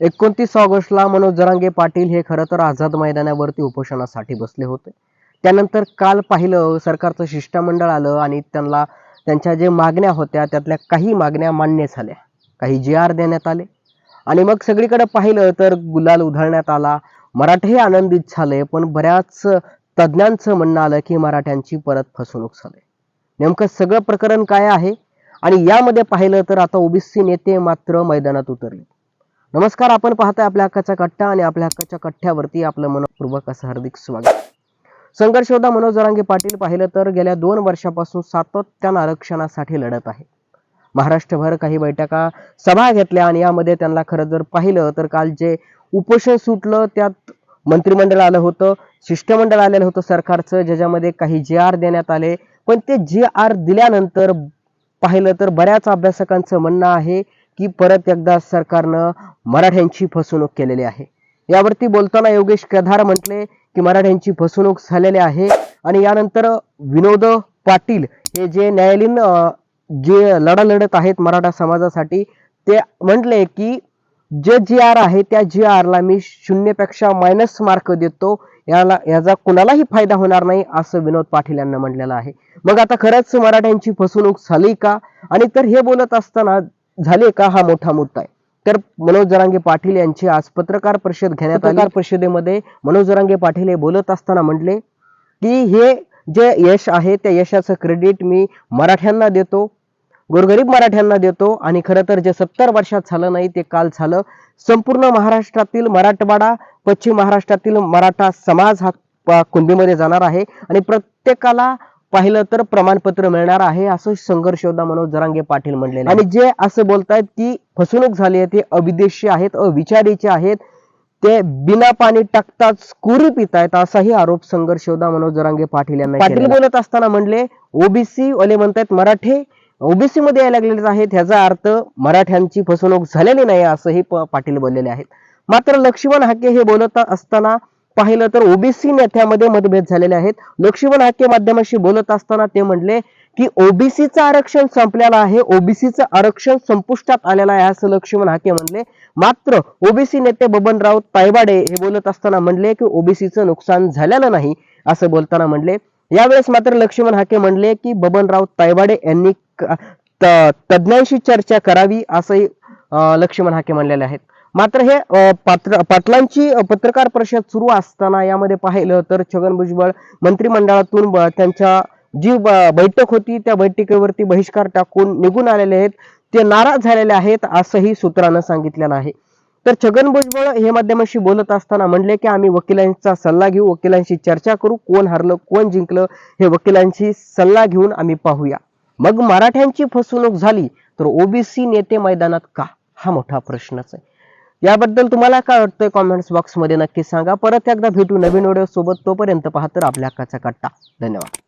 एकोणतीस ऑगस्टला मनोज जरांगे पाटील हे खरं तर आझाद मैदानावरती उपोषणासाठी बसले होते. त्यानंतर काल पाहिलं सरकारचं शिष्टमंडळ आलं आणि त्यांना त्यांच्या जे मागण्या होत्या त्यातल्या काही मागण्या मान्य झाल्या. काही जी आर देण्यात आले. आणि मग सगळीकडे पाहिलं तर गुलाल उधळण्यात आला. मराठे आनंदित झाले पण बऱ्याच तज्ज्ञांचं म्हणणं आलं की मराठ्यांची परत फसवणूक झाली. नेमकं सगळं प्रकरण काय आहे? आणि यामध्ये पाहिलं तर आता ओबीसी नेते मात्र मैदानात उतरले. नमस्कार आपण पाहताय आपल्या हक्काचा कट्टा आणि आपल्या हक्काच्या कट्ट्यावरती आपलं मनपूर्वक असं हार्दिक स्वागत. संघर्ष मनोज जरांगे पाटील पाहिलं तर गेल्या दोन वर्षापासून सातत्यानं आरक्षणासाठी लढत आहे. महाराष्ट्रभर काही बैठका सभा घेतल्या आणि यामध्ये त्यांना खरं जर पाहिलं तर काल जे उपोषण सुटलं त्यात मंत्रिमंडळ आलं होतं शिष्टमंडळ आलेलं होतं सरकारचं ज्याच्यामध्ये काही जे आर देण्यात आले. पण ते जे आर दिल्यानंतर पाहिलं तर बऱ्याच अभ्यासकांचं म्हणणं आहे की परत एकदा सरकारनं मराठ्यांची फसवणूक केलेली आहे. यावरती बोलताना योगेश केदार म्हटले की मराठ्यांची फसवणूक झालेली आहे आणि यानंतर विनोद पाटील हे जे न्यायालयीन जे लढा लढत आहेत मराठा समाजासाठी ते म्हटले की जे जी आर आहे त्या जी आरला मी शून्यपेक्षा मायनस मार्क देतो. याला याचा कुणालाही फायदा होणार नाही असं विनोद पाटील यांना म्हटलेलं आहे. मग आता खरंच मराठ्यांची फसवणूक झाली का? आणि तर हे बोलत असताना झाले का? हा मोठा मुद्दा आहे. तर मनोज जरांगे पाटील यांची आज पत्रकार परिषद घेण्यात आली. पत्रकार परिषदेमध्ये मनोज जरांगे पाटील हे बोलत असताना म्हटले की हे जे यश आहे त्या यशाचं क्रेडिट मी मराठ्यांना देतो गोरगरीब मराठ्यांना देतो आणि खरं तर जे सत्तर वर्षात झालं नाही ते काल झालं. संपूर्ण महाराष्ट्रातील मराठवाडा पश्चिम महाराष्ट्रातील मराठा समाज हा कुणबीमध्ये जाणार आहे. आणि प्रत्येकाला पाहिलं तर प्रमाणपत्र मिळणार आहे असं संघर्ष योद्धा मनोज जरांगे पाटील म्हणले आणि जे असं बोलतायत की फसवणूक झाली आहे ते अविदेशी आहेत अविचारीचे आहेत ते बिना पाणी टाकताच कुरी पितायत असाही आरोप संघर्ष योद्धा मनोज जरांगे पाटील यांना पाटील बोलत असताना म्हणले ओबीसी ओले म्हणतायत मराठे ओबीसी मध्ये यायला लागलेले आहेत ह्याचा अर्थ मराठ्यांची फसवणूक झालेली नाही असंही पाटील बोललेले आहेत. मात्र लक्ष्मण हाके हे बोलत असताना पाहिलं तर ओबीसी नेत्यामध्ये मतभेद झालेले आहेत. लक्ष्मण हाके माध्यमाशी बोलत असताना ते म्हणले की ओबीसीचं आरक्षण संपलेलं आहे. ओबीसीचं आरक्षण संपुष्टात आलेलं आहे असं लक्ष्मण हाके म्हणले. मात्र ओबीसी नेते बबनराव तायवाडे हे बोलत असताना म्हणले की ओबीसीचं नुकसान झालेलं नाही असं बोलताना म्हणले. यावेळेस मात्र लक्ष्मण हाके म्हणले की बबनराव तायवाडे यांनी तज्ज्ञांशी चर्चा करावी असंही लक्ष्मण हाके म्हणलेले आहेत. मात्र हे पात्र पाटलांची पत्रकार परिषद सुरू असताना यामध्ये पाहिलं तर छगन भुजबळ मंत्रिमंडळातून त्यांच्या जी बैठक होती त्या बैठकीवरती बहिष्कार टाकून निघून आलेले आहेत. ते नाराज झालेले आहेत असंही सूत्रानं सांगितलेलं आहे. तर छगन भुजबळ हे माध्यमाशी बोलत असताना म्हणले की आम्ही वकिलांचा सल्ला घेऊ वकिलांशी चर्चा करू कोण हरलं कोण जिंकलं हे वकिलांशी सल्ला घेऊन आम्ही पाहूया. मग मराठ्यांची फसवणूक झाली तर ओबीसी नेते मैदानात का? हा मोठा प्रश्नच आहे. याबद्दल तुम्हाला काय वाटतंय कॉमेंट्स बॉक्समध्ये नक्की सांगा. परत एकदा भेटू नवीन व्हिडिओ सोबत तोपर्यंत पाहत तर आपल्या हक्काचा कट्टा. धन्यवाद.